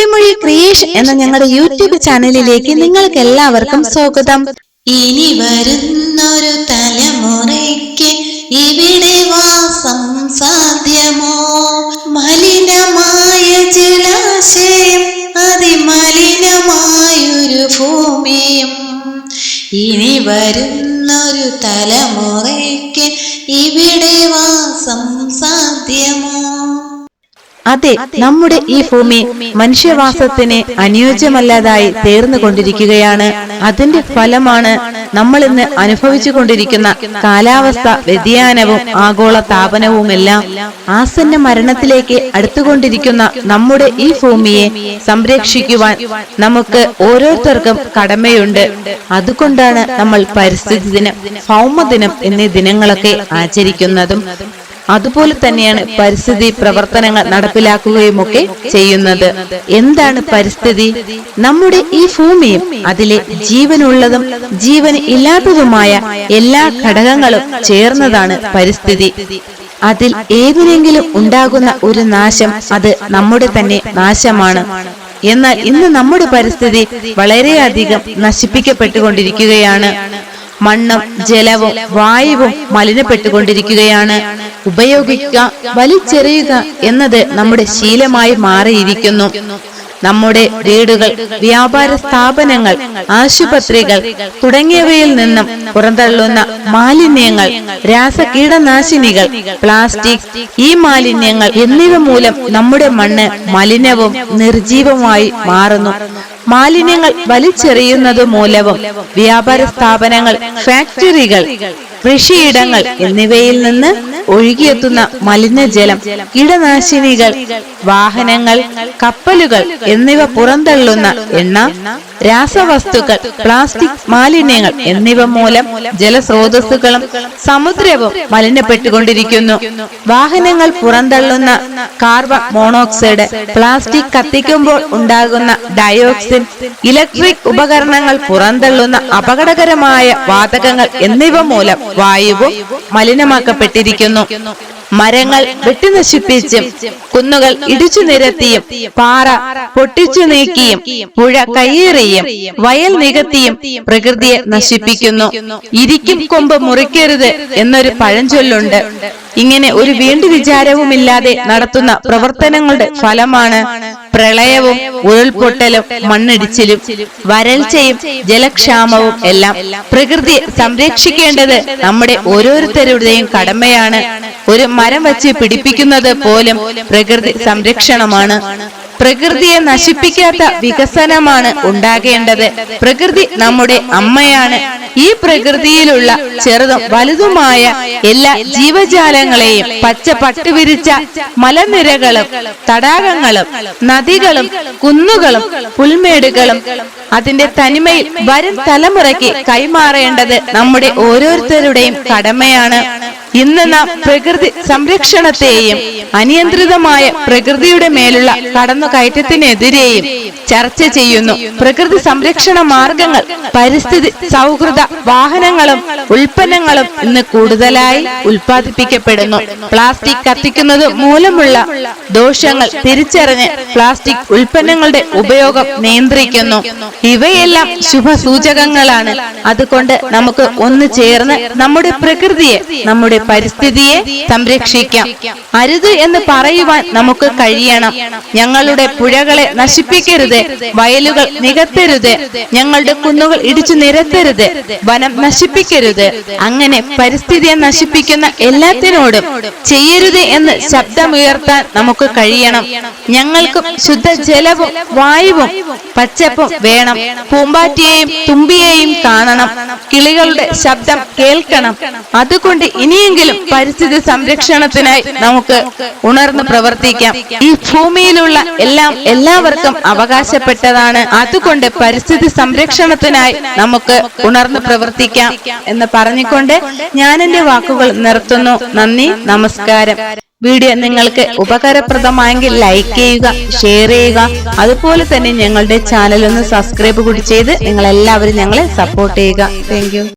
കിളിമൊഴി creation എന്ന ഞങ്ങളുടെ YouTube ചാനലിലേക്ക് നിങ്ങൾക്ക് എല്ലാവർക്കും സ്വാഗതം. ഇനി വരുന്നൊരു തലമുറയ്ക്ക് ഇവിടെ വാസം സാധ്യമോ? മലിനമായ ജലാശയം അതിമലിനമായൊരു ഭൂമിയും. ഇനി വരുന്നൊരു തലമുറയ്ക്ക് ഇവിടെ വാസം സാധ്യമോ? അതെ നമ്മുടെ ഈ ഭൂമി മനുഷ്യവാസത്തിന് അനുയോജ്യമല്ലാതായി തീർന്നുകൊണ്ടിരിക്കുകയാണ്. അതിന്റെ ഫലമാണ് നമ്മൾ ഇന്ന് അനുഭവിച്ചു കൊണ്ടിരിക്കുന്ന കാലാവസ്ഥ വ്യതിയാനവും ആഗോള താപനവുമെല്ലാം ആസന്ന മരണത്തിലേക്ക് അടുത്തുകൊണ്ടിരിക്കുന്ന നമ്മുടെ ഈ ഭൂമിയെ സംരക്ഷിക്കുവാൻ നമുക്ക് ഓരോരുത്തർക്കും കടമയുണ്ട്. അതുകൊണ്ടാണ് നമ്മൾ പരിസ്ഥിതി ദിനം ഭൗമദിനം എന്നീ ദിനങ്ങളൊക്കെ ആചരിക്കുന്നതും. അതുപോലെ തന്നെയാണ് പരിസ്ഥിതി പ്രവർത്തനങ്ങൾ നടപ്പിലാക്കുകയുമൊക്കെ ചെയ്യുന്നത്. എന്താണ് പരിസ്ഥിതി? നമ്മുടെ ഈ ഭൂമിയും അതിലെ ജീവനുള്ളതും ജീവൻ ഇല്ലാത്തതുമായ എല്ലാ ഘടകങ്ങളും ചേർന്നതാണ് പരിസ്ഥിതി. അതിൽ ഏതിനെങ്കിലും ഉണ്ടാകുന്ന ഒരു നാശം അത് നമ്മുടെ തന്നെ നാശമാണ്. എന്നാൽ ഇന്ന് നമ്മുടെ പരിസ്ഥിതി വളരെയധികം നശിപ്പിക്കപ്പെട്ടുകൊണ്ടിരിക്കുകയാണ്. മണ്ണും ജലവും വായുവും മലിനപ്പെട്ടുകൊണ്ടിരിക്കുകയാണ്. ഉപയോഗിക്കുക വലിച്ചെറിയുക എന്നത് നമ്മുടെ ശീലമായി മാറിയിരിക്കുന്നു. നമ്മുടെ വീടുകൾ വ്യാപാര സ്ഥാപനങ്ങൾ ആശുപത്രികൾ തുടങ്ങിയവയിൽ നിന്നും പുറന്തള്ളുന്ന മാലിന്യങ്ങൾ രാസകീടനാശിനികൾ പ്ലാസ്റ്റിക് ഈ മാലിന്യങ്ങൾ എന്നിവ മൂലം നമ്മുടെ മണ്ണ് മലിനവും നിർജീവമായി മാറുന്നു. മാലിന്യങ്ങൾ വലിച്ചെറിയുന്നത് മൂലവും വ്യാപാര സ്ഥാപനങ്ങൾ ഫാക്ടറികൾ കൃഷിയിടങ്ങൾ എന്നിവയിൽ നിന്ന് ഒഴുകിയെത്തുന്ന മലിനജലം കീടനാശിനികൾ വാഹനങ്ങൾ കപ്പലുകൾ എന്നിവ പുറന്തള്ളുന്ന എണ്ണ രാസവസ്തുക്കൾ പ്ലാസ്റ്റിക് മാലിന്യങ്ങൾ എന്നിവ മൂലം ജലസ്രോതസ്സുകളും സമുദ്രവും മലിനപ്പെട്ടുകൊണ്ടിരിക്കുന്നു. വാഹനങ്ങൾ പുറന്തള്ളുന്ന കാർബൺ മോണോക്സൈഡ് പ്ലാസ്റ്റിക് കത്തിക്കുമ്പോൾ ഉണ്ടാകുന്ന ഡയോക്സിൻ ഇലക്ട്രിക് ഉപകരണങ്ങൾ പുറന്തള്ളുന്ന അപകടകരമായ വാതകങ്ങൾ എന്നിവ മൂലം വായുവും മലിനമാക്കപ്പെട്ടിരിക്കുന്നു. മരങ്ങൾ വെട്ടിനശിപ്പിച്ചും കുന്നുകൾ ഇടിച്ചു നിരത്തിയും പാറ പൊട്ടിച്ചു നീക്കിയും പുഴ കയ്യേറിയും വയൽ നികത്തിയും പ്രകൃതിയെ നശിപ്പിക്കുന്നു. ഇരിക്കും കൊമ്പ് മുറിക്കരുത് എന്നൊരു പഴഞ്ചൊല്ലുണ്ട്. ഇങ്ങനെ ഒരു വീണ്ടു വിചാരവുമില്ലാതെ നടത്തുന്ന പ്രവർത്തനങ്ങളുടെ ഫലമാണ് പ്രളയവും ഉരുൾപൊട്ടലും മണ്ണിടിച്ചിലും. വരൾച്ചയും ജലക്ഷാമവും എല്ലാം പ്രകൃതിയെ സംരക്ഷിക്കേണ്ടത് നമ്മുടെ ഓരോരുത്തരുടെയും കടമയാണ്. ഒരു മരം വച്ച് പിടിപ്പിക്കുന്നത് പോലും പ്രകൃതി സംരക്ഷണമാണ്. പ്രകൃതിയെ നശിപ്പിക്കാത്ത വികസനമാണ് ഉണ്ടാകേണ്ടത്. പ്രകൃതി നമ്മുടെ അമ്മയാണ്. ഈ പ്രകൃതിയിലുള്ള ചെറുതും വലുതുമായ എല്ലാ ജീവജാലങ്ങളെയും പച്ച പട്ടുവിരിച്ച മലനിരകളും തടാകങ്ങളും നദികളും കുന്നുകളും പുൽമേടുകളും അതിന്റെ തനിമയിൽ വരും തലമുറയ്ക്ക് കൈമാറേണ്ടത് നമ്മുടെ ഓരോരുത്തരുടെയും കടമയാണ്. ഇന്ന് നാം പ്രകൃതി സംരക്ഷണത്തെയും അനിയന്ത്രിതമായ പ്രകൃതിയുടെ മേലുള്ള കടന്നുകയറ്റത്തിനെതിരെയും ചർച്ച ചെയ്യുന്നു. പ്രകൃതി സംരക്ഷണ മാർഗങ്ങൾ പരിസ്ഥിതി സൗഹൃദ വാഹനങ്ങളും ഉൽപ്പന്നങ്ങളും ഇന്ന് കൂടുതലായി ഉൽപ്പാദിപ്പിക്കപ്പെടുന്നു. പ്ലാസ്റ്റിക് കത്തിക്കുന്നത് മൂലമുള്ള ദോഷങ്ങൾ തിരിച്ചറിഞ്ഞ് പ്ലാസ്റ്റിക് ഉൽപ്പന്നങ്ങളുടെ ഉപയോഗം നിയന്ത്രിക്കുന്നു. ഇവയെല്ലാം ശുഭസൂചകങ്ങളാണ്. അതുകൊണ്ട് നമുക്ക് ഒന്ന് ചേർന്ന് നമ്മുടെ പ്രകൃതിയെ നമ്മുടെ പരിസ്ഥിതിയെ സംരക്ഷിക്കാം. അരുത് എന്ന് പറയുവാൻ നമുക്ക് കഴിയണം. ഞങ്ങളുടെ പുഴകളെ നശിപ്പിക്കരുത്. വയലുകൾ നികത്തരുത്. ഞങ്ങളുടെ കുന്നുകൾ ഇടിച്ചു നിരത്തരുത്. വനം നശിപ്പിക്കരുത്. അങ്ങനെ പരിസ്ഥിതിയെ നശിപ്പിക്കുന്ന എല്ലാത്തിനോടും ചെയ്യരുത് എന്ന് ശബ്ദമുയർത്താൻ നമുക്ക് കഴിയണം. ഞങ്ങൾക്കും ശുദ്ധജലവും വായുവും പച്ചപ്പും വേണം. പൂമ്പാറ്റിയെയും തുമ്പിയെയും കാണണം. കിളികളുടെ ശബ്ദം കേൾക്കണം. അതുകൊണ്ട് ഇനിയെങ്കിലും പരിസ്ഥിതി സംരക്ഷണത്തിനായി നമുക്ക് ഉണർന്ന് പ്രവർത്തിക്കാം. ഈ ഭൂമിയിലുള്ള എല്ലാം എല്ലാവർക്കും അവകാശപ്പെട്ടതാണ്. അതുകൊണ്ട് പരിസ്ഥിതി സംരക്ഷണത്തിനായി നമുക്ക് ഉണർന്ന് പ്രവർത്തിക്കാം എന്ന് പറഞ്ഞുകൊണ്ട് ഞാൻ എന്റെ വാക്കുകൾ നിർത്തുന്നു. നന്ദി നമസ്കാരം. വീഡിയോ നിങ്ങൾക്ക് ഉപകാരപ്രദമായെങ്കിൽ ലൈക്ക് ചെയ്യുക ഷെയർ ചെയ്യുക. അതുപോലെ തന്നെ ഞങ്ങളുടെ ചാനൽ ഒന്ന് സബ്സ്ക്രൈബ് കൂടി ചെയ്ത് നിങ്ങൾ എല്ലാവരും ഞങ്ങളെ സപ്പോർട്ട് ചെയ്യുക. താങ്ക്